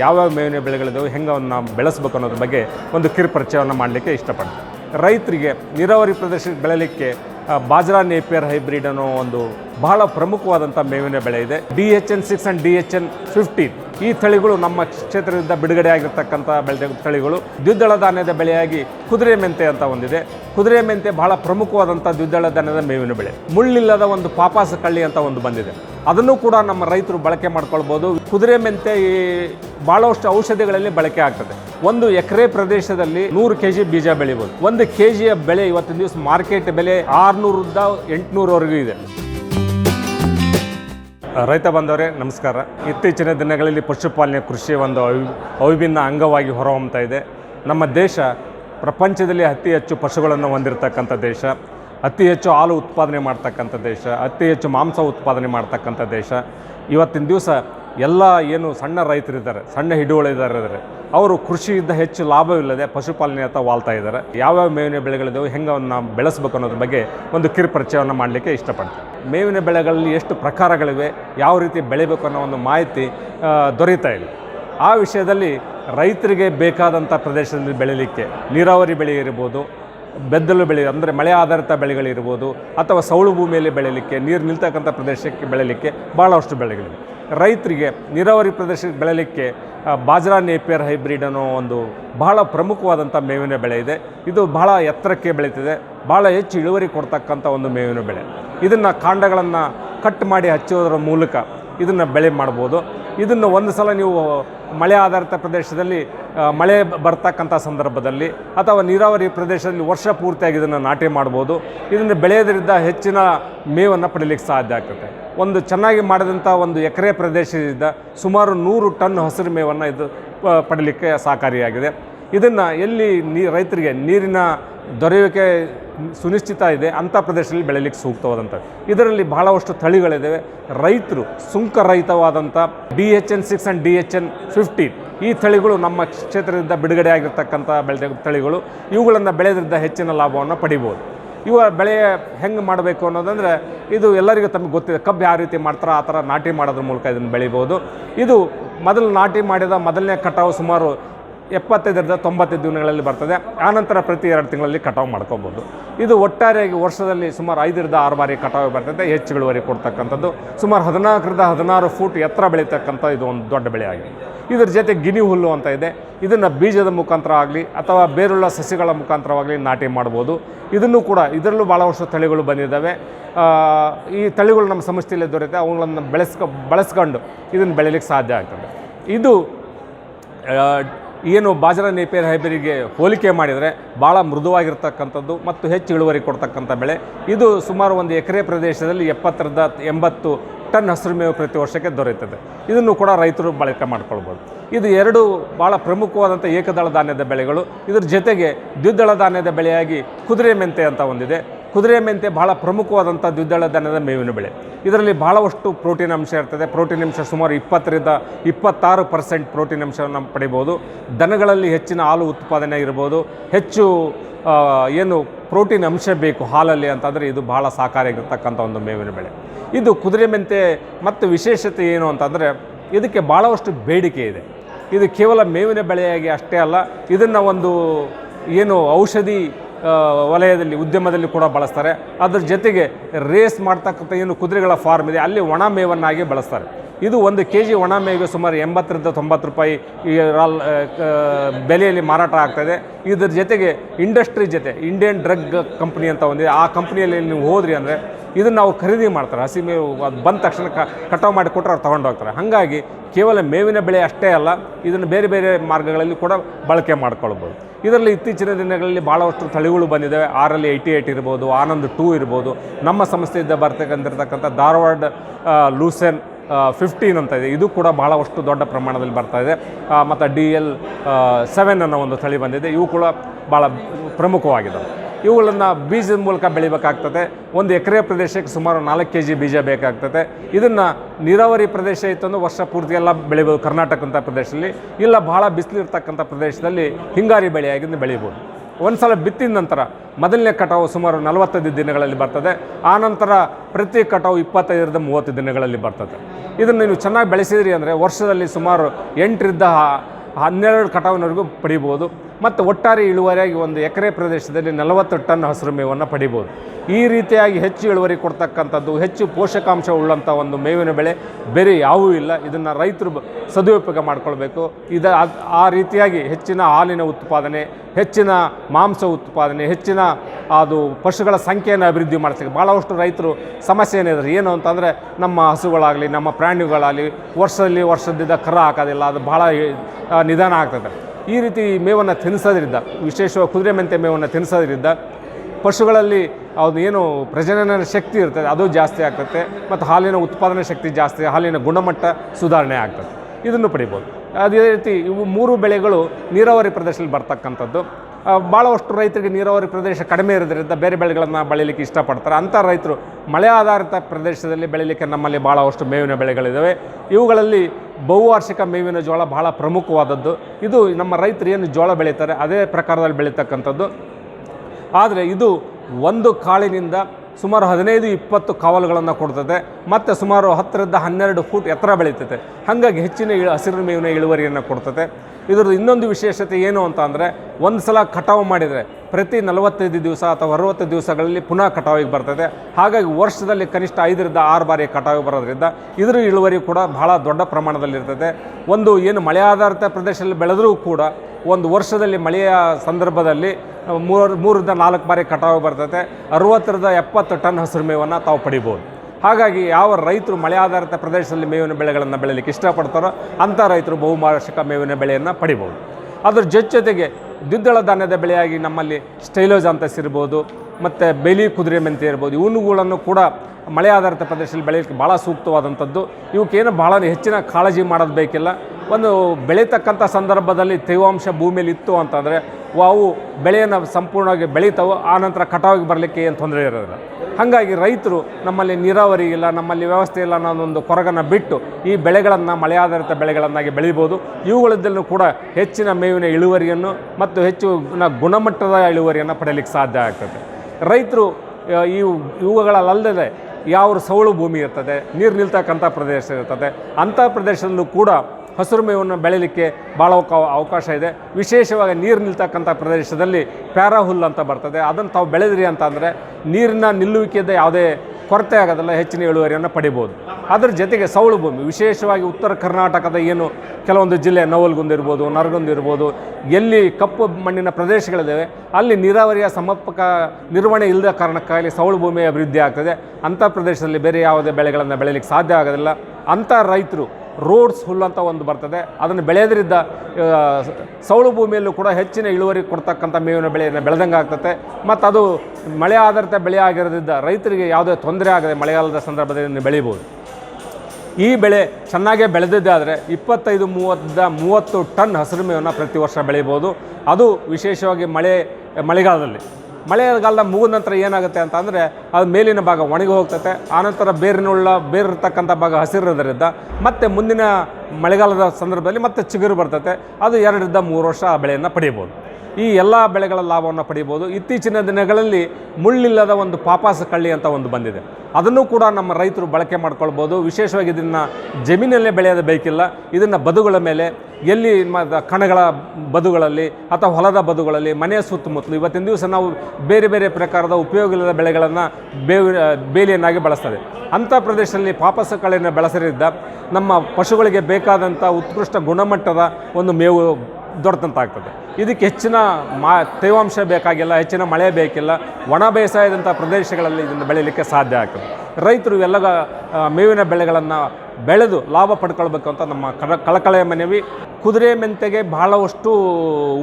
ಯಾವ್ಯಾವ ಮೇವಿನ ಬೆಳೆಗಳಿದಾವೆ ಹೆಂಗೆ ಅವನ್ನ ಬೆಳೆಸ್ಬೇಕು ಅನ್ನೋದ್ರ ಬಗ್ಗೆ ಒಂದು ಕಿರು ಪರಿಚಯವನ್ನು ಮಾಡಲಿಕ್ಕೆ ಇಷ್ಟಪಡ್ತೀನಿ. ರೈತರಿಗೆ ನೀರಾವರಿ ಪ್ರದೇಶ ಬೆಳೆಯಲಿಕ್ಕೆ ಆ, ಬಾಜ್ರಾ ನೇಪಿಯರ್ ಹೈಬ್ರಿಡ್ ಅನ್ನೋ ಒಂದು ಬಹಳ ಪ್ರಮುಖವಾದಂಥ ಮೇವಿನ ಬೆಳೆ ಇದೆ. D H N six and D H N fifteen ಈ ತಳಿಗಳು ನಮ್ಮ ಕ್ಷೇತ್ರದಿಂದ ಬಿಡುಗಡೆ ಆಗಿರ್ತಕ್ಕಂಥ ಬೆಳೆದ ತಳಿಗಳು. ದ್ವಿದಳ ಧಾನ್ಯದ ಬೆಳೆಯಾಗಿ ಕುದುರೆ ಮೆಂತೆ ಅಂತ ಒಂದಿದೆ. ಕುದುರೆ ಮೆಂತೆ ಬಹಳ ಪ್ರಮುಖವಾದಂಥ ದ್ವಿದಳ ಧಾನ್ಯದ ಮೇವಿನ ಬೆಳೆ. ಮುಳ್ಳಿಲ್ಲದ ಒಂದು ಪಾಪಾಸ ಕಳ್ಳಿ ಅಂತ ಒಂದು ಬಂದಿದೆ. ಅದನ್ನು ಕೂಡ ನಮ್ಮ ರೈತರು ಬಳಕೆ ಮಾಡ್ಕೊಳ್ಬೋದು. ಕುದುರೆ ಮೆಂತೆ ಈ ಭಾಳಷ್ಟು ಔಷಧಿಗಳಲ್ಲಿ ಬಳಕೆ ಆಗ್ತದೆ. ಒಂದು ಎಕರೆ ಪ್ರದೇಶದಲ್ಲಿ ನೂರು ಕೆ ಜಿ ಬೀಜ ಬೆಳಿಬೋದು. ಒಂದು ಕೆ ಜಿಯ ಬೆಳೆ ಇವತ್ತಿನ ದಿವಸ ಮಾರ್ಕೆಟ್ ಬೆಲೆ ಆರುನೂರಿಂದ ಎಂಟುನೂರವರೆಗೂ ಇದೆ. ರೈತ ಬಂದವರೇ, ನಮಸ್ಕಾರ. ಇತ್ತೀಚಿನ ದಿನಗಳಲ್ಲಿ ಪಶುಪಾಲನೆ ಕೃಷಿ ಒಂದು ಅವಿ, ಅವಿಭಿನ್ನ ಅಂಗವಾಗಿ ಹೊರಹೊಮ್ತಾ ಇದೆ. ನಮ್ಮ ದೇಶ ಪ್ರಪಂಚದಲ್ಲಿ ಅತಿ ಹೆಚ್ಚು ಪಶುಗಳನ್ನು ಹೊಂದಿರತಕ್ಕಂಥ ದೇಶ. ಅತಿ ಹೆಚ್ಚು ಹಾಲು ಉತ್ಪಾದನೆ ಮಾಡ್ತಕ್ಕಂಥ ದೇಶ, ಅತಿ ಹೆಚ್ಚು ಮಾಂಸ ಉತ್ಪಾದನೆ ಮಾಡ್ತಕ್ಕಂಥ ದೇಶ. ಇವತ್ತಿನ ದಿವಸ ಎಲ್ಲ ಏನು ಸಣ್ಣ ರೈತರಿದ್ದಾರೆ, ಸಣ್ಣ ಹಿಡುವಳಿದಾರರಿದ್ದಾರೆ, ಅವರು ಕೃಷಿಯಿಂದ ಹೆಚ್ಚು ಲಾಭವಿಲ್ಲದೆ ಪಶುಪಾಲನೆ ಅಂತ ವಾಲ್ತಾ ಇದ್ದಾರೆ. ಯಾವ್ಯಾವ ಮೇವಿನ ಬೆಳೆಗಳಿದಾವೆ ಹೆಂಗೆ ಅವನ್ನ ಬೆಳೆಸ್ಬೇಕು ಅನ್ನೋದ್ರ ಬಗ್ಗೆ ಒಂದು ಕಿರು ಪರಿಚಯವನ್ನು ಮಾಡಲಿಕ್ಕೆ ಇಷ್ಟಪಡ್ತೀನಿ. ಮೇವಿನ ಬೆಳೆಗಳಲ್ಲಿ ಎಷ್ಟು ಪ್ರಕಾರಗಳಿವೆ, ಯಾವ ರೀತಿ ಬೆಳಿಬೇಕು ಅನ್ನೋ ಒಂದು ಮಾಹಿತಿ ದೊರೀತಾ ಇದೆ ಆ ವಿಷಯದಲ್ಲಿ ರೈತರಿಗೆ ಬೇಕಾದಂಥ ಪ್ರದೇಶದಲ್ಲಿ ಬೆಳೀಲಿಕ್ಕೆ ನೀರಾವರಿ ಬೆಳೆ ಇರ್ಬೋದು ಬೆದ್ದಲು ಬೆಳೆ, ಅಂದರೆ ಮಳೆ ಆಧಾರಿತ ಬೆಳೆಗಳಿರ್ಬೋದು, ಅಥವಾ ಸೌಳು ಭೂಮಿಯಲ್ಲಿ ಬೆಳೆಯಲಿಕ್ಕೆ, ನೀರು ನಿಲ್ತಕ್ಕಂಥ ಪ್ರದೇಶಕ್ಕೆ ಬೆಳೆಯಲಿಕ್ಕೆ ಭಾಳಷ್ಟು ಬೆಳೆಗಳಿವೆ. ರೈತರಿಗೆ ನೀರಾವರಿ ಪ್ರದೇಶಕ್ಕೆ ಬೆಳೆಯಲಿಕ್ಕೆ ಬಾಜ್ರಾ ನೇಪಿಯರ್ ಹೈಬ್ರಿಡ್ ಅನ್ನೋ ಒಂದು ಬಹಳ ಪ್ರಮುಖವಾದಂಥ ಮೇವಿನ ಬೆಳೆ ಇದೆ. ಇದು ಬಹಳ ಎತ್ತರಕ್ಕೆ ಬೆಳೀತಿದೆ ಭಾಳ ಹೆಚ್ಚು ಇಳುವರಿ ಕೊಡ್ತಕ್ಕಂಥ ಒಂದು ಮೇವಿನ ಬೆಳೆ. ಇದನ್ನು ಕಾಂಡಗಳನ್ನು ಕಟ್ ಮಾಡಿ ಹಚ್ಚೋದ್ರ ಮೂಲಕ ಇದನ್ನು ಬೆಳೆ ಮಾಡ್ಬೋದು. ಇದನ್ನು ಒಂದು ಸಲ ನೀವು ಮಳೆ ಆಧಾರಿತ ಪ್ರದೇಶದಲ್ಲಿ ಮಳೆ ಬರ್ತಕ್ಕಂಥ ಸಂದರ್ಭದಲ್ಲಿ ಅಥವಾ ನೀರಾವರಿ ಪ್ರದೇಶದಲ್ಲಿ ವರ್ಷ ಪೂರ್ತಿಯಾಗಿ ಇದನ್ನು ನಾಟಿ ಮಾಡ್ಬೋದು. ಇದನ್ನು ಬೆಳೆಯೋದ್ರಿಂದ ಹೆಚ್ಚಿನ ಮೇವನ್ನು ಪಡೀಲಿಕ್ಕೆ ಸಾಧ್ಯ ಆಗ್ತದೆ. ಒಂದು ಚೆನ್ನಾಗಿ ಮಾಡಿದಂಥ ಒಂದು ಎಕರೆ ಪ್ರದೇಶದಿಂದ ಸುಮಾರು ನೂರು ಟನ್ ಹಸಿರು ಮೇವನ್ನು ಇದು ಪಡೀಲಿಕ್ಕೆ ಸಹಕಾರಿಯಾಗಿದೆ. ಇದನ್ನು ಎಲ್ಲಿ ನೀ, ರೈತರಿಗೆ ನೀರಿನ ದೊರೆಯುವಿಕೆ ಸುನಿಶ್ಚಿತ ಇದೆ, ಅಂಥ ಪ್ರದೇಶದಲ್ಲಿ ಬೆಳೆಯಲಿಕ್ಕೆ ಸೂಕ್ತವಾದಂಥ. ಇದರಲ್ಲಿ ಬಹಳಷ್ಟು ತಳಿಗಳಿದ್ದಾವೆ ರೈತರು ಸುಂಕರಹಿತವಾದಂಥ D H N six and D H N fifteen ಈ ತಳಿಗಳು ನಮ್ಮ ಕ್ಷೇತ್ರದಿಂದ ಬಿಡುಗಡೆ ಆಗಿರ್ತಕ್ಕಂಥ ಬೆಳೆದ ತಳಿಗಳು. ಇವುಗಳನ್ನು ಬೆಳೆದ್ರಿಂದ ಹೆಚ್ಚಿನ ಲಾಭವನ್ನು ಪಡಿಬೋದು. ಇವ ಬೆಳೆ ಹೆಂಗೆ ಮಾಡಬೇಕು ಅನ್ನೋದಂದರೆ, ಇದು ಎಲ್ಲರಿಗೂ ತಮಗೆ ಗೊತ್ತಿದೆ. ಕಬ್ಬು ಯಾವ ರೀತಿ ಮಾಡ್ತಾರೋ ಆ ಥರ ನಾಟಿ ಮಾಡೋದ್ರ ಮೂಲಕ ಇದನ್ನು ಬೆಳಿಬೋದು. ಇದು ಮೊದಲು ನಾಟಿ ಮಾಡಿದ ಮೊದಲನೇ ಕಟಾವು ಸುಮಾರು ಎಪ್ಪತ್ತೈದರಿಂದ ತೊಂಬತ್ತೈದು ದಿನಗಳಲ್ಲಿ ಬರ್ತದೆ. ಆನಂತರ ಪ್ರತಿ ಎರಡು ತಿಂಗಳಲ್ಲಿ ಕಟಾವು ಮಾಡ್ಕೋಬೋದು. ಇದು ಒಟ್ಟಾರೆಯಾಗಿ ವರ್ಷದಲ್ಲಿ ಸುಮಾರು ಐದರಿಂದ ಆರು ಬಾರಿ ಕಟಾವು ಬರ್ತದೆ. ಹೆಚ್ಚು ಇಳುವರಿ ಕೊಡ್ತಕ್ಕಂಥದ್ದು. ಸುಮಾರು ಹದಿನಾಲ್ಕರಿಂದ ಹದಿನಾರು ಫೂಟ್ ಎತ್ತರ ಬೆಳೀತಕ್ಕಂಥ ಇದು ಒಂದು ದೊಡ್ಡ ಬೆಳೆ ಆಗಿದೆ. ಇದ್ರ ಜೊತೆ ಗಿನಿ ಹುಲ್ಲು ಅಂತ ಇದೆ. ಇದನ್ನು ಬೀಜದ ಮುಖಾಂತರ ಆಗಲಿ ಅಥವಾ ಬೇರುಳ್ಳ ಸಸಿಗಳ ಮುಖಾಂತರವಾಗಲಿ ನಾಟಿ ಮಾಡ್ಬೋದು. ಇದನ್ನು ಕೂಡ ಇದರಲ್ಲೂ ಭಾಳ ವರ್ಷ ತಳಿಗಳು ಬಂದಿದ್ದಾವೆ. ಈ ತಳಿಗಳು ನಮ್ಮ ಸಂಸ್ಥೆಯಲ್ಲಿ ದೊರೆಯುತ್ತೆ. ಅವುಗಳನ್ನು ಬೆಳೆಸ್ಕೊ, ಬಳಸ್ಕೊಂಡು ಇದನ್ನು ಬೆಳೀಲಿಕ್ಕೆ ಸಾಧ್ಯ ಆಗ್ತದೆ. ಇದು ಏನು ಬಾಜರ ನೇಪಿಯರ್ ಹೈಬ್ರಿಡ್ಗೆ ಹೋಲಿಕೆ ಮಾಡಿದರೆ ಭಾಳ ಮೃದುವಾಗಿರ್ತಕ್ಕಂಥದ್ದು ಮತ್ತು ಹೆಚ್ಚು ಇಳುವರಿ ಕೊಡ್ತಕ್ಕಂಥ ಬೆಳೆ. ಇದು ಸುಮಾರು ಒಂದು ಎಕರೆ ಪ್ರದೇಶದಲ್ಲಿ ಎಪ್ಪತ್ತರಿಂದ ಎಂಬತ್ತು ಟನ್ ಹಸಿರು ಮೇವು ಪ್ರತಿ ವರ್ಷಕ್ಕೆ ದೊರೆಯುತ್ತದೆ. ಇದನ್ನು ಕೂಡ ರೈತರು ಬಳಕೆ ಮಾಡ್ಕೊಳ್ಬೋದು. ಇದು ಎರಡು ಭಾಳ ಪ್ರಮುಖವಾದಂಥ ಏಕದಳ ಧಾನ್ಯದ ಬೆಳೆಗಳು. ಇದರ ಜೊತೆಗೆ ದ್ವಿದಳ ಧಾನ್ಯದ ಬೆಳೆಯಾಗಿ ಕುದುರೆ ಮೆಂತೆ ಅಂತ ಒಂದಿದೆ. ಕುದುರೆ ಮೆಂತೆ ಬಹಳ ಪ್ರಮುಖವಾದಂಥ ದ್ವಿದಳ ಧಾನ್ಯದ ಮೇವಿನ ಬೆಳೆ. ಇದರಲ್ಲಿ ಬಹಳಷ್ಟು ಪ್ರೋಟೀನ್ ಅಂಶ ಇರ್ತದೆ. ಪ್ರೋಟೀನ್ ಅಂಶ ಸುಮಾರು ಇಪ್ಪತ್ತರಿಂದ ಇಪ್ಪತ್ತಾರು ಪರ್ಸೆಂಟ್ ಪ್ರೋಟೀನ್ ಅಂಶವನ್ನು ಪಡಿಬೋದು. ದನಗಳಲ್ಲಿ ಹೆಚ್ಚಿನ ಹಾಲು ಉತ್ಪಾದನೆ ಇರ್ಬೋದು ಹೆಚ್ಚು ಏನು ಪ್ರೋಟೀನ್ ಅಂಶ ಬೇಕು ಹಾಲಲ್ಲಿ ಅಂತಂದರೆ ಇದು ಬಹಳ ಸಹಕಾರಿಯಾಗಿರ್ತಕ್ಕಂಥ ಒಂದು ಮೇವಿನ ಬೆಳೆ. ಇದು ಕುದುರೆ ಮೆಂತೆ ಮತ್ತು ವಿಶೇಷತೆ ಏನು ಅಂತಂದರೆ ಇದಕ್ಕೆ ಭಾಳಷ್ಟು ಬೇಡಿಕೆ ಇದೆ. ಇದು ಕೇವಲ ಮೇವಿನ ಬೆಳೆಯಾಗಿ ಅಷ್ಟೇ ಅಲ್ಲ, ಇದನ್ನು ಒಂದು ಏನು ಔಷಧಿ ವಲಯದಲ್ಲಿ, ಉದ್ಯಮದಲ್ಲಿ ಕೂಡ ಬಳಸ್ತಾರೆ. ಅದ್ರ ಜೊತೆಗೆ ರೇಸ್ ಮಾಡ್ತಕ್ಕಂಥ ಏನು ಕುದುರೆಗಳ ಫಾರ್ಮ್ ಇದೆ, ಅಲ್ಲಿ ಒಣ ಮೇವನ್ನಾಗಿ ಬಳಸ್ತಾರೆ. ಇದು ಒಂದು ಕೆ ಜಿ ಒಣ ಮೇವಿಗೆ ಸುಮಾರು ಎಂಬತ್ತರಿಂದ ತೊಂಬತ್ತು ರೂಪಾಯಿ ಬೆಲೆಯಲ್ಲಿ ಮಾರಾಟ ಆಗ್ತಾಯಿದೆ ಇದ್ರ ಜೊತೆಗೆ ಇಂಡಸ್ಟ್ರಿ ಜೊತೆ ಇಂಡಿಯನ್ ಡ್ರಗ್ ಕಂಪ್ನಿ ಅಂತ ಒಂದಿದೆ. ಆ ಕಂಪ್ನಿಯಲ್ಲಿ ನೀವು ಹೋದ್ರಿ ಅಂದರೆ ಇದನ್ನು ನಾವು ಖರೀದಿ ಮಾಡ್ತಾರೆ. ಹಸಿ ಮೇವು ಅದು ಬಂದ ತಕ್ಷಣ ಕ, ಕಟಾವು ಮಾಡಿ ಕೊಟ್ಟರೆ ಅವ್ರು ತೊಗೊಂಡು ಹೋಗ್ತಾರೆ. ಹಾಗಾಗಿ ಕೇವಲ ಮೇವಿನ ಬೆಳೆ ಅಷ್ಟೇ ಅಲ್ಲ, ಇದನ್ನು ಬೇರೆ ಬೇರೆ ಮಾರ್ಗಗಳಲ್ಲಿ ಕೂಡ ಬಳಕೆ ಮಾಡ್ಕೊಳ್ಬೋದು. ಇದರಲ್ಲಿ ಇತ್ತೀಚಿನ ದಿನಗಳಲ್ಲಿ ಭಾಳಷ್ಟು ತಳಿಗಳು ಬಂದಿದ್ದಾವೆ ಆರಲ್ಲಿ ಏಯ್ಟಿ ಏಯ್ಟ್ ಇರ್ಬೋದು, ಆನಂದ್ ಟೂ ಇರ್ಬೋದು. ನಮ್ಮ ಸಂಸ್ಥೆಯಿಂದ ಬರ್ತಕ್ಕಂತಿರ್ತಕ್ಕಂಥ ಧಾರವಾಡ ಲೂಸೆನ್ ಫಿಫ್ಟೀನ್ ಅಂತ ಇದೆ. ಇದು ಕೂಡ ಭಾಳಷ್ಟು ದೊಡ್ಡ ಪ್ರಮಾಣದಲ್ಲಿ ಬರ್ತಾ ಇದೆ. ಮತ್ತು ಡಿ ಎಲ್ ಸೆವೆನ್ ಅನ್ನೋ ಒಂದು ತಳಿ ಬಂದಿದೆ. ಇವು ಕೂಡ ಭಾಳ ಪ್ರಮುಖವಾಗಿದ್ದಾವೆ. ಇವುಗಳನ್ನು ಬೀಜದ ಮೂಲಕ ಬೆಳಿಬೇಕಾಗ್ತದೆ. ಒಂದು ಎಕರೆ ಪ್ರದೇಶಕ್ಕೆ ಸುಮಾರು ನಾಲ್ಕು ಕೆ ಜಿ ಬೀಜ ಬೇಕಾಗ್ತದೆ. ಇದನ್ನು ನೀರಾವರಿ ಪ್ರದೇಶ ಇತ್ತಂದ್ರೆ ವರ್ಷ ಪೂರ್ತಿ ಎಲ್ಲ ಬೆಳಿಬೋದು ಕರ್ನಾಟಕಂಥ ಪ್ರದೇಶದಲ್ಲಿ. ಇಲ್ಲ ಭಾಳ ಬಿಸಿಲಿರ್ತಕ್ಕಂಥ ಪ್ರದೇಶದಲ್ಲಿ ಹಿಂಗಾರಿ ಬೆಳೆಯಾಗಿ ಬೆಳಿಬೋದು. ಒಂದು ಸಲ ಬಿತ್ತಿದ ನಂತರ ಮೊದಲನೇ ಕಟಾವು ಸುಮಾರು ನಲವತ್ತೈದು ದಿನಗಳಲ್ಲಿ ಬರ್ತದೆ. ಆ ನಂತರ ಪ್ರತಿ ಕಟಾವು ಇಪ್ಪತ್ತೈದರಿಂದ ಮೂವತ್ತು ದಿನಗಳಲ್ಲಿ ಬರ್ತದೆ. ಇದನ್ನು ನೀವು ಚೆನ್ನಾಗಿ ಬೆಳೆಸಿದ್ರಿ ಅಂದರೆ ವರ್ಷದಲ್ಲಿ ಸುಮಾರು ಎಂಟರಿಂದ ಹನ್ನೆರಡು ಕಟಾವಿನವರೆಗೂ ಪಡಿಬೋದು. ಮತ್ತು ಒಟ್ಟಾರೆ ಇಳುವರಿಯಾಗಿ ಒಂದು ಎಕರೆ ಪ್ರದೇಶದಲ್ಲಿ ನಲವತ್ತು ಟನ್ ಹಸಿರು ಮೇವನ್ನು ಪಡಿಬೋದು. ಈ ರೀತಿಯಾಗಿ ಹೆಚ್ಚು ಇಳುವರಿ ಕೊಡ್ತಕ್ಕಂಥದ್ದು, ಹೆಚ್ಚು ಪೋಷಕಾಂಶ ಉಳ್ಳಂಥ ಒಂದು ಮೇವಿನ ಬೆಳೆ ಬೇರೆ ಯಾವೂ ಇಲ್ಲ. ಇದನ್ನು ರೈತರು ಸದುಪಯೋಗ ಮಾಡಿಕೊಳ್ಬೇಕು. ಇದು, ಆ ರೀತಿಯಾಗಿ ಹೆಚ್ಚಿನ ಹಾಲಿನ ಉತ್ಪಾದನೆ, ಹೆಚ್ಚಿನ ಮಾಂಸ ಉತ್ಪಾದನೆ, ಹೆಚ್ಚಿನ ಅದು ಪಶುಗಳ ಸಂಖ್ಯೆಯನ್ನು ಅಭಿವೃದ್ಧಿ ಮಾಡಿಸ್ಲಿಕ್ಕೆ ಭಾಳಷ್ಟು ರೈತರು ಸಮಸ್ಯೆ ಏನಿದ್ರೆ ಏನು ಅಂತಂದರೆ ನಮ್ಮ ಹಸುಗಳಾಗಲಿ, ನಮ್ಮ ಪ್ರಾಣಿಗಳಾಗಲಿ, ವರ್ಷದಲ್ಲಿ ವರ್ಷದಿಂದ ಕರ ಹಾಕೋದಿಲ್ಲ, ಅದು ಭಾಳ ನಿಧಾನ ಆಗ್ತದೆ. ಈ ರೀತಿ ಮೇವನ್ನು ತಿನ್ನಿಸೋದ್ರಿಂದ, ವಿಶೇಷವಾಗಿ ಕುದುರೆ ಮೆಂತೆ ಮೇವನ್ನು ತಿನ್ನಿಸೋದ್ರಿಂದ ಪಶುಗಳಲ್ಲಿ ಅದು ಏನು ಪ್ರಜನನ ಶಕ್ತಿ ಇರ್ತದೆ, ಅದು ಜಾಸ್ತಿ ಆಗ್ತದೆ. ಮತ್ತು ಹಾಲಿನ ಉತ್ಪಾದನೆ ಶಕ್ತಿ ಜಾಸ್ತಿ, ಹಾಲಿನ ಗುಣಮಟ್ಟ ಸುಧಾರಣೆ ಆಗ್ತದೆ. ಇದನ್ನು ಪಡಿಬೋದು. ಅದೇ ರೀತಿ ಇವು ಮೂರು ಬೆಳೆಗಳು ನೀರಾವರಿ ಪ್ರದೇಶದಲ್ಲಿ ಬರ್ತಕ್ಕಂಥದ್ದು. ಭಾಳವಷ್ಟು ರೈತರಿಗೆ ನೀರಾವರಿ ಪ್ರದೇಶ ಕಡಿಮೆ ಇರೋದ್ರಿಂದ ಬೇರೆ ಬೆಳೆಗಳನ್ನು ಬೆಳೀಲಿಕ್ಕೆ ಇಷ್ಟಪಡ್ತಾರೆ. ಅಂಥ ರೈತರು ಮಳೆ ಆಧಾರಿತ ಪ್ರದೇಶದಲ್ಲಿ ಬೆಳೀಲಿಕ್ಕೆ ನಮ್ಮಲ್ಲಿ ಭಾಳಷ್ಟು ಮೇವಿನ ಬೆಳೆಗಳಿದ್ದಾವೆ ಇವುಗಳಲ್ಲಿ ಬಹುವಾರ್ಷಿಕ ಮೇವಿನ ಜೋಳ ಬಹಳ ಪ್ರಮುಖವಾದದ್ದು. ಇದು ನಮ್ಮ ರೈತರು ಏನು ಜೋಳ ಬೆಳೀತಾರೆ ಅದೇ ಪ್ರಕಾರದಲ್ಲಿ ಬೆಳೀತಕ್ಕಂಥದ್ದು. ಆದರೆ ಇದು ಒಂದು ಕಾಳಿನಿಂದ ಸುಮಾರು ಹದಿನೈದು, ಇಪ್ಪತ್ತು ಕಾವಲುಗಳನ್ನು ಕೊಡ್ತದೆ. ಮತ್ತು ಸುಮಾರು ಹತ್ತರಿಂದ ಹನ್ನೆರಡು ಫೂಟ್ ಎತ್ತರ ಬೆಳೀತದೆ. ಹಾಗಾಗಿ ಹೆಚ್ಚಿನ ಇಳು ಹಸಿರು ಮೇವಿನ ಇಳುವರಿಯನ್ನು ಕೊಡ್ತದೆ. ಇದ್ರದ್ದು ಇನ್ನೊಂದು ವಿಶೇಷತೆ ಏನು ಅಂತ ಅಂದರೆ, ಒಂದು ಸಲ ಕಟಾವು ಮಾಡಿದರೆ ಪ್ರತಿ ನಲವತ್ತೈದು ದಿವಸ ಅಥವಾ ಅರವತ್ತು ದಿವಸಗಳಲ್ಲಿ ಪುನಃ ಕಟಾವಿಗೆ ಬರ್ತದೆ. ಹಾಗಾಗಿ ವರ್ಷದಲ್ಲಿ ಕನಿಷ್ಠ ಐದರಿಂದ ಆರು ಬಾರಿ ಕಟಾವಿಗೆ ಬರೋದ್ರಿಂದ ಇದರ ಇಳುವರಿ ಕೂಡ ಬಹಳ ದೊಡ್ಡ ಪ್ರಮಾಣದಲ್ಲಿರ್ತದೆ. ಒಂದು ಏನು ಮಳೆ ಆಧಾರಿತ ಪ್ರದೇಶದಲ್ಲಿ ಬೆಳೆದರೂ ಕೂಡ ಒಂದು ವರ್ಷದಲ್ಲಿ ಮಳೆಯ ಸಂದರ್ಭದಲ್ಲಿ, ಮೂರು, ಮೂರರಿಂದ ನಾಲ್ಕು ಬಾರಿ ಕಟಾವು ಬರ್ತದೆ. ಅರುವತ್ತರಿಂದ ಎಪ್ಪತ್ತು ಟನ್ ಹಸಿರು ಮೇವನ್ನು ತಾವು ಪಡಿಬೋದು. ಹಾಗಾಗಿ ಯಾವ ರೈತರು ಮಳೆ ಆಧಾರಿತ ಪ್ರದೇಶದಲ್ಲಿ ಮೇವಿನ ಬೆಳೆಗಳನ್ನು ಬೆಳೀಲಿಕ್ಕೆ ಇಷ್ಟಪಡ್ತಾರೋ ಅಂಥ ರೈತರು ಬಹುಮಾರ್ಷಿಕ ಮೇವಿನ ಬೆಳೆಯನ್ನು ಪಡಿಬೋದು. ಅದ್ರ ಜೊತೆಗೆ ದ್ವಿದಳ ಧಾನ್ಯದ ಬೆಳೆಯಾಗಿ ನಮ್ಮಲ್ಲಿ ಸ್ಟೈಲೋಜ್ ಅಂತ ಇರ್ಬೋದು, ಮತ್ತು ಬೇಲಿ ಕುದುರೆ ಮೆಂತೆ ಇರ್ಬೋದು, ಇವನುಗಳನ್ನು ಕೂಡ ಮಳೆ ಆಧಾರಿತ ಪ್ರದೇಶದಲ್ಲಿ ಬೆಳೆಯಲಿಕ್ಕೆ ಭಾಳ ಸೂಕ್ತವಾದಂಥದ್ದು. ಇವಕ್ಕೇನು ಭಾಳ ಹೆಚ್ಚಿನ ಕಾಳಜಿ ಮಾಡೋದು ಬೇಕಿಲ್ಲ. ಒಂದು ಬೆಳೀತಕ್ಕಂಥ ಸಂದರ್ಭದಲ್ಲಿ ತೇವಾಂಶ ಭೂಮಿಯಲ್ಲಿ ಇತ್ತು ಅಂತಂದರೆ ಅವು ಬೆಳೆಯನ್ನು ಸಂಪೂರ್ಣವಾಗಿ ಬೆಳೀತಾವೆ ಆನಂತರ ಕಟಾವಿಗೆ ಬರಲಿಕ್ಕೆ ಏನು ತೊಂದರೆ ಇರೋದಿಲ್ಲ. ಹಾಗಾಗಿ ರೈತರು ನಮ್ಮಲ್ಲಿ ನೀರಾವರಿ ಇಲ್ಲ, ನಮ್ಮಲ್ಲಿ ವ್ಯವಸ್ಥೆ ಇಲ್ಲ ಅನ್ನೋದೊಂದು ಕೊರಗನ್ನು ಬಿಟ್ಟು ಈ ಬೆಳೆಗಳನ್ನು, ಮಳೆ ಆಧಾರಿತ ಬೆಳೆಗಳನ್ನಾಗಿ ಬೆಳಿಬೋದು. ಇವುಗಳಿಂದಲೂ ಕೂಡ ಹೆಚ್ಚಿನ ಮೇವಿನ ಇಳುವರಿಯನ್ನು ಮತ್ತು ಹೆಚ್ಚು ಗುಣಮಟ್ಟದ ಇಳುವರಿಯನ್ನು ಪಡೆಯಲಿಕ್ಕೆ ಸಾಧ್ಯ ಆಗ್ತದೆ. ರೈತರು ಈ ಇವು, ಇವುಗಳಲ್ಲದೆ ಯಾವ ಸವಳು ಭೂಮಿ ಇರ್ತದೆ, ನೀರು ನಿಲ್ತಕ್ಕಂಥ ಪ್ರದೇಶ ಇರ್ತದೆ, ಅಂಥ ಪ್ರದೇಶದಲ್ಲೂ ಕೂಡ ಹಸಿರು ಮೇವನ್ನು ಬೆಳೀಲಿಕ್ಕೆ ಭಾಳ ಅವಕ ಅವಕಾಶ ಇದೆ. ವಿಶೇಷವಾಗಿ ನೀರು ನಿಲ್ತಕ್ಕಂಥ ಪ್ರದೇಶದಲ್ಲಿ ಪ್ಯಾರಾಹುಲ್ ಅಂತ ಬರ್ತದೆ. ಅದನ್ನು ತಾವು ಬೆಳೆದ್ರಿ ಅಂತಂದರೆ ನೀರಿನ ನಿಲ್ಲುವಿಕೆಯಿಂದ ಯಾವುದೇ ಕೊರತೆ ಆಗೋದಲ್ಲ. ಹೆಚ್ಚಿನ ಇಳುವರಿಯನ್ನು ಪಡಿಬೋದು. ಅದರ ಜೊತೆಗೆ ಸೌಳು ಭೂಮಿ, ವಿಶೇಷವಾಗಿ ಉತ್ತರ ಕರ್ನಾಟಕದ ಏನು ಕೆಲವೊಂದು ಜಿಲ್ಲೆ, ನವಲ್ಗುಂದ್ ಇರ್ಬೋದು, ನರಗುಂದ್ ಇರ್ಬೋದು, ಎಲ್ಲಿ ಕಪ್ಪು ಮಣ್ಣಿನ ಪ್ರದೇಶಗಳಿದ್ದಾವೆ ಅಲ್ಲಿ ನೀರಾವರಿಯ ಸಮರ್ಪಕ ನಿರ್ವಹಣೆ ಇಲ್ಲದ ಕಾರಣಕ್ಕಾಗಿ ಸೌಳು ಭೂಮಿ ಅಭಿವೃದ್ಧಿ ಆಗ್ತದೆ. ಅಂಥ ಪ್ರದೇಶದಲ್ಲಿ ಬೇರೆ ಯಾವುದೇ ಬೆಳೆಗಳನ್ನು ಬೆಳೆಯಲಿಕ್ಕೆ ಸಾಧ್ಯ ಆಗೋದಿಲ್ಲ. ಅಂಥ ರೈತರು ರೋಡ್ಸ್ ಹುಲ್ಲು ಅಂತ ಒಂದು ಬರ್ತದೆ. ಅದನ್ನು ಬೆಳೆಯೋದ್ರಿಂದ ಸೌಳು ಭೂಮಿಯಲ್ಲೂ ಕೂಡ ಹೆಚ್ಚಿನ ಇಳುವರಿ ಕೊಡ್ತಕ್ಕಂಥ ಮೇವಿನ ಬೆಳೆಯನ್ನು ಬೆಳೆದಂಗೆ ಆಗ್ತದೆ ಮತ್ತು ಅದು ಮಳೆ ಆಧಾರಿತ ಬೆಳೆ ಆಗಿರೋದ್ರಿಂದ ರೈತರಿಗೆ ಯಾವುದೇ ತೊಂದರೆ ಆಗದೆ ಮಳೆಗಾಲದ ಸಂದರ್ಭದಲ್ಲಿ ಬೆಳಿಬೋದು. ಈ ಬೆಳೆ ಚೆನ್ನಾಗೇ ಬೆಳೆದಿದ್ದಾದರೆ ಇಪ್ಪತ್ತೈದು, ಮೂವತ್ತ, ಮೂವತ್ತು ಟನ್ ಹಸಿರು ಮೇವನ್ನು ಪ್ರತಿ ವರ್ಷ ಬೆಳಿಬೋದು. ಅದು ವಿಶೇಷವಾಗಿ ಮಳೆ, ಮಳೆಗಾಲದಲ್ಲಿ. ಮಳೆಗಾಲ ಮುಗಿದ ನಂತರ ಏನಾಗುತ್ತೆ ಅಂತ ಅಂದರೆ ಅದು ಮೇಲಿನ ಭಾಗ ಒಣಗಿ ಹೋಗ್ತತೆ. ಆನಂತರ ಬೇರಿನುಳ್ಳ, ಬೇರಿರ್ತಕ್ಕಂಥ ಭಾಗ ಹಸಿರಿರೋದ್ರಿಂದ ಮತ್ತೆ ಮುಂದಿನ ಮಳೆಗಾಲದ ಸಂದರ್ಭದಲ್ಲಿ ಮತ್ತೆ ಚಿಗುರು ಬರ್ತತೆ. ಅದು ಎರಡರಿಂದ ಮೂರು ವರ್ಷ ಆ ಬೆಳೆಯನ್ನು ಪಡೆಯಬೋದು ಈ ಎಲ್ಲ ಬೆಳೆಗಳ ಲಾಭವನ್ನು ಪಡಿಬೋದು. ಇತ್ತೀಚಿನ ದಿನಗಳಲ್ಲಿ ಮುಳ್ಳಿಲ್ಲದ ಒಂದು ಪಾಪಾಸ ಕಳ್ಳಿ ಅಂತ ಒಂದು ಬಂದಿದೆ. ಅದನ್ನು ಕೂಡ ನಮ್ಮ ರೈತರು ಬಳಕೆ ಮಾಡ್ಕೊಳ್ಬೋದು. ವಿಶೇಷವಾಗಿ ಇದನ್ನು ಜಮೀನಲ್ಲೇ ಬೆಳೆಯೋದು ಬೇಕಿಲ್ಲ. ಇದನ್ನು ಬದುಗಳ ಮೇಲೆ, ಎಲ್ಲಿ ಕಣಗಳ ಬದುಗಳಲ್ಲಿ ಅಥವಾ ಹೊಲದ ಬದುಗಳಲ್ಲಿ, ಮನೆಯ ಸುತ್ತಮುತ್ತಲು ಇವತ್ತಿನ ದಿವಸ ನಾವು ಬೇರೆ ಬೇರೆ ಪ್ರಕಾರದ ಉಪಯೋಗವಿಲ್ಲದ ಬೆಳೆಗಳನ್ನು ಬೇವು ಬೇಲಿಯನ್ನಾಗಿ ಬಳಸ್ತದೆ. ಅಂಥ ಪ್ರದೇಶದಲ್ಲಿ ಪಾಪಸ ಕಳೆಯನ್ನು ಬೆಳೆಸರಿಂದ ನಮ್ಮ ಪಶುಗಳಿಗೆ ಬೇಕಾದಂಥ ಉತ್ಕೃಷ್ಟ ಗುಣಮಟ್ಟದ ಒಂದು ಮೇವು ದೊರೆತಂತಾಗ್ತದೆ ಇದಕ್ಕೆ ಹೆಚ್ಚಿನ ಮಾ, ತೇವಾಂಶ ಬೇಕಾಗಿಲ್ಲ, ಹೆಚ್ಚಿನ ಮಳೆ ಬೇಕಿಲ್ಲ, ಒಣ ಬೇಸಾಯದಂಥ ಪ್ರದೇಶಗಳಲ್ಲಿ ಇದನ್ನು ಬೆಳೀಲಿಕ್ಕೆ ಸಾಧ್ಯ ಆಗ್ತದೆ. ರೈತರು ಎಲ್ಲ ಮೇವಿನ ಬೆಳೆಗಳನ್ನು ಬೆಳೆದು ಲಾಭ ಪಡ್ಕೊಳ್ಬೇಕು ಅಂತ ನಮ್ಮ ಕಳ, ಕಳಕಳೆಯ ಮನವಿ. ಕುದುರೆ ಮೆಂತೆಗೆ ಭಾಳವಷ್ಟು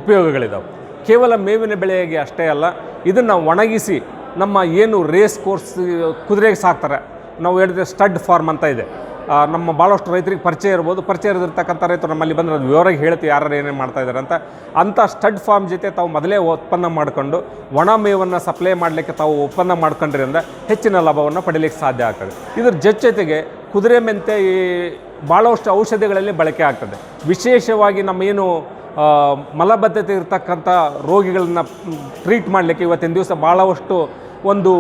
ಉಪಯೋಗಗಳಿದ್ದಾವೆ ಕೇವಲ ಮೇವಿನ ಬೆಳೆಗೆ ಅಷ್ಟೇ ಅಲ್ಲ, ಇದನ್ನು ಒಣಗಿಸಿ ನಮ್ಮ ಏನು ರೇಸ್ ಕೋರ್ಸ್, ಕುದುರೆಗೆ ಸಾಕ್ತಾರೆ. ನಾವು ಹೇಳಿದ್ರೆ ಸ್ಟಡ್ ಫಾರ್ಮ್ ಅಂತ ಇದೆ. ನಮ್ಮ ಭಾಳಷ್ಟು ರೈತರಿಗೆ ಪರಿಚಯ ಇರ್ಬೋದು. ಪರಿಚಯ ಇರತಕ್ಕಂಥ ರೈತರು ನಮ್ಮಲ್ಲಿ ಬಂದರೆ ಅದು ವಿವರವಾಗಿ ಹೇಳ್ತೀವಿ ಯಾರು ಏನೇನು ಮಾಡ್ತಾ ಇದ್ದಾರೆ ಅಂತ. ಅಂಥ ಸ್ಟಡ್ ಫಾರ್ಮ್ ಜೊತೆ ತಾವು ಮೊದಲೇ ಉತ್ಪನ್ನ ಮಾಡಿಕೊಂಡು, ಒಣ ಮೇವನ್ನು ಸಪ್ಲೈ ಮಾಡಲಿಕ್ಕೆ ತಾವು ಒಪ್ಪಂದ ಮಾಡ್ಕೊಂಡ್ರಿಂದ ಹೆಚ್ಚಿನ ಲಾಭವನ್ನು ಪಡೀಲಿಕ್ಕೆ ಸಾಧ್ಯ ಆಗ್ತದೆ. ಇದ್ರ ಜೊತೆಗೆ ಕುದುರೆ ಮೆಂತೆ ಈ ಭಾಳಷ್ಟು ಔಷಧಿಗಳಲ್ಲಿ ಬಳಕೆ ಆಗ್ತದೆ. ವಿಶೇಷವಾಗಿ ನಮ್ಮ ಏನು ಮಲಬದ್ಧತೆ ಇರತಕ್ಕಂಥ ರೋಗಿಗಳನ್ನ ಟ್ರೀಟ್ ಮಾಡಲಿಕ್ಕೆ ಇವತ್ತಿನ ದಿವಸ ಭಾಳವಷ್ಟು ಒಂದು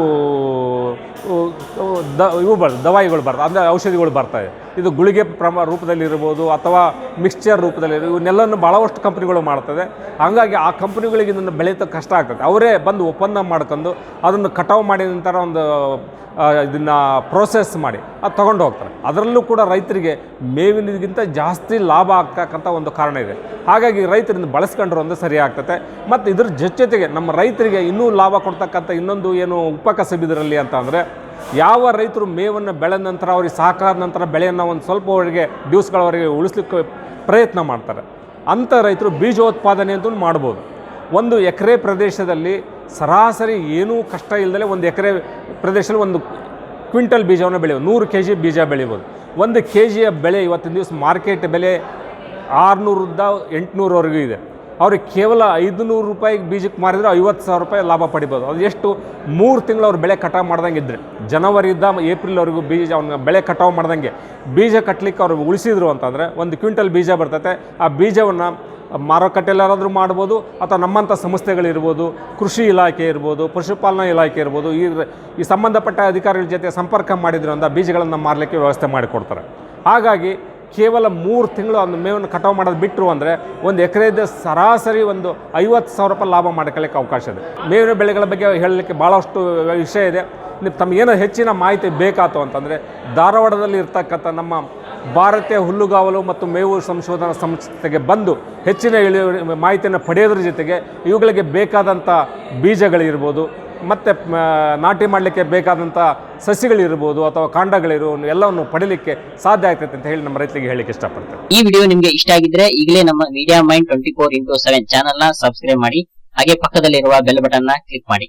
ದ ಇವು ಬರ್ ದವಾಯಿಗಳು ಬರ್ತವೆ ಅಂದರೆ ಔಷಧಿಗಳು ಬರ್ತವೆ ಇದು ಗುಳಿಗೆ ಪ್ರಮ ರೂಪದಲ್ಲಿರ್ಬೋದು ಅಥವಾ ಮಿಕ್ಸ್ಚರ್ ರೂಪದಲ್ಲಿ ಇವನ್ನೆಲ್ಲನ್ನು ಭಾಳಷ್ಟು ಕಂಪ್ನಿಗಳು ಮಾಡ್ತದೆ. ಹಾಗಾಗಿ ಆ ಕಂಪ್ನಿಗಳಿಗೆ ಇದನ್ನು ಬೆಳೆಯೋದು ಕಷ್ಟ ಆಗ್ತದೆ. ಅವರೇ ಬಂದು ಒಪ್ಪಂದ ಮಾಡ್ಕೊಂಡು ಅದನ್ನು ಕಟಾವು ಮಾಡಿದ ನಂತರ ಒಂದು ಇದನ್ನು ಪ್ರೋಸೆಸ್ ಮಾಡಿ, ಅದು ತೊಗೊಂಡು ಹೋಗ್ತಾರೆ. ಅದರಲ್ಲೂ ಕೂಡ ರೈತರಿಗೆ ಮೇವಿನಗಿಂತ ಜಾಸ್ತಿ ಲಾಭ ಆಗ್ತಕ್ಕಂಥ ಒಂದು ಕಾರಣ ಇದೆ. ಹಾಗಾಗಿ ರೈತರಿಂದ ಬಳಸ್ಕೊಂಡ್ರು ಒಂದು ಸರಿ ಆಗ್ತದೆ. ಮತ್ತು ಇದ್ರ ಜೊತೆಗೆ ನಮ್ಮ ರೈತರಿಗೆ ಇನ್ನೂ ಲಾಭ ಕೊಡ್ತಕ್ಕಂಥ ಇನ್ನೊಂದು ಏನು ಉಪಕಸಬಿದ್ರಲ್ಲಿ ಅಂತ ಅಂದರೆ ಯಾವ ರೈತರು ಮೇವನ್ನು ಬೆಳೆದ ನಂತರ ಅವ್ರಿಗೆ ಸಾಕಾದ ನಂತರ ಬೆಳೆಯನ್ನು ಒಂದು ಸ್ವಲ್ಪ ಅವರಿಗೆ ದಿವಸಗಳವರೆಗೆ ಉಳಿಸ್ಲಿಕ್ಕೆ ಪ್ರಯತ್ನ ಮಾಡ್ತಾರೆ. ಅಂಥ ರೈತರು ಬೀಜೋತ್ಪಾದನೆ ಅಂತೂ ಮಾಡ್ಬೋದು. ಒಂದು ಎಕರೆ ಪ್ರದೇಶದಲ್ಲಿ ಸರಾಸರಿ ಏನೂ ಕಷ್ಟ ಇಲ್ಲದೆ ಒಂದು ಎಕರೆ ಪ್ರದೇಶದಲ್ಲಿ ಒಂದು ಕ್ವಿಂಟಲ್ ಬೀಜವನ್ನು ಬೆಳೆಯೋದು ನೂರು ಕೆ ಜಿ ಬೀಜ ಬೆಳಿಬೋದು. ಒಂದು ಕೆ ಜಿಯ ಬೆಳೆ ಇವತ್ತಿನ ದಿವಸ ಮಾರ್ಕೆಟ್ ಬೆಲೆ ಆರುನೂರಿಂದ ಎಂಟುನೂರವರೆಗೂ ಇದೆ. ಅವ್ರಿಗೆ ಕೇವಲ ಐದುನೂರು ರೂಪಾಯಿಗೆ ಬೀಜಕ್ಕೆ ಮಾರಿದ್ರೆ ಐವತ್ತು ಸಾವಿರ ರೂಪಾಯಿ ಲಾಭ ಪಡಿಬೋದು. ಅದು ಎಷ್ಟು? ಮೂರು ತಿಂಗಳು ಅವ್ರು ಬೆಳೆ ಕಟಾವು ಮಾಡ್ದಂಗೆ ಇದ್ದರೆ ಜನವರಿಯಿಂದ ಏಪ್ರಿಲ್ವರೆಗೂ ಬೀಜ ಅವ್ನ ಬೆಳೆ ಕಟಾವು ಮಾಡ್ದಂಗೆ. ಬೀಜ ಕಟ್ಟಲಿಕ್ಕೆ ಅವ್ರು ಉಳಿಸಿದ್ರು ಅಂತಂದರೆ ಒಂದು ಕ್ವಿಂಟಲ್ ಬೀಜ ಬರ್ತೈತೆ. ಆ ಬೀಜವನ್ನು ಮಾರುಕಟ್ಟೆಲ್ಲಾರಾದರೂ ಮಾಡ್ಬೋದು, ಅಥವಾ ನಮ್ಮಂಥ ಸಂಸ್ಥೆಗಳಿರ್ಬೋದು, ಕೃಷಿ ಇಲಾಖೆ ಇರ್ಬೋದು, ಪಶುಪಾಲನಾ ಇಲಾಖೆ ಇರ್ಬೋದು, ಈ ಈ ಸಂಬಂಧಪಟ್ಟ ಅಧಿಕಾರಿಗಳ ಜೊತೆ ಸಂಪರ್ಕ ಮಾಡಿದ್ರು ಅಂತ ಬೀಜಗಳನ್ನು ಮಾರಲಿಕ್ಕೆ ವ್ಯವಸ್ಥೆ ಮಾಡಿಕೊಡ್ತಾರೆ. ಹಾಗಾಗಿ ಕೇವಲ ಮೂರು ತಿಂಗಳು ಒಂದು ಮೇವನ್ನು ಕಟಾವು ಮಾಡೋದು ಬಿಟ್ಟರು ಅಂದರೆ ಒಂದು ಎಕರೆದ ಸರಾಸರಿ ಒಂದು ಐವತ್ತು ಸಾವಿರ ರೂಪಾಯಿ ಲಾಭ ಮಾಡ್ಕೊಳ್ಳಿಕ್ಕೆ ಅವಕಾಶ ಇದೆ. ಮೇವಿನ ಬೆಳೆಗಳ ಬಗ್ಗೆ ಹೇಳಲಿಕ್ಕೆ ಭಾಳಷ್ಟು ವಿಷಯ ಇದೆ. ತಮಗೇನೋ ಹೆಚ್ಚಿನ ಮಾಹಿತಿ ಬೇಕಾತು ಅಂತಂದರೆ ಧಾರವಾಡದಲ್ಲಿ ಇರ್ತಕ್ಕಂಥ ನಮ್ಮ ಭಾರತೀಯ ಹುಲ್ಲುಗಾವಲು ಮತ್ತು ಮೇವು ಸಂಶೋಧನಾ ಸಂಸ್ಥೆಗೆ ಬಂದು ಹೆಚ್ಚಿನ ಇಳುವರಿ ಮಾಹಿತಿಯನ್ನು ಪಡೆಯೋದ್ರ ಜೊತೆಗೆ ಇವುಗಳಿಗೆ ಬೇಕಾದಂಥ ಬೀಜಗಳಿರ್ಬೋದು ಮತ್ತು ನಾಟಿ ಮಾಡಲಿಕ್ಕೆ ಬೇಕಾದಂಥ ಸಸಿಗಳಿರ್ಬೋದು ಅಥವಾ ಕಾಂಡಗಳಿರು ಎಲ್ಲವನ್ನು ಪಡೀಲಿಕ್ಕೆ ಸಾಧ್ಯ ಆಗ್ತೈತೆ ಅಂತ ಹೇಳಿ ನಮ್ಮ ರೈತರಿಗೆ ಹೇಳಲಿಕ್ಕೆ ಇಷ್ಟಪಡ್ತೇನೆ. ಈ ವಿಡಿಯೋ ನಿಮಗೆ ಇಷ್ಟ ಆಗಿದ್ರೆ ಈಗಲೇ ನಮ್ಮ media mind twenty four into seven ಚಾನಲ್ನ ಸಬ್ಸ್ಕ್ರೈಬ್ ಮಾಡಿ, ಹಾಗೆ ಪಕ್ಕದಲ್ಲಿರುವ ಬೆಲ್ ಬಟನ್ನ ಕ್ಲಿಕ್ ಮಾಡಿ.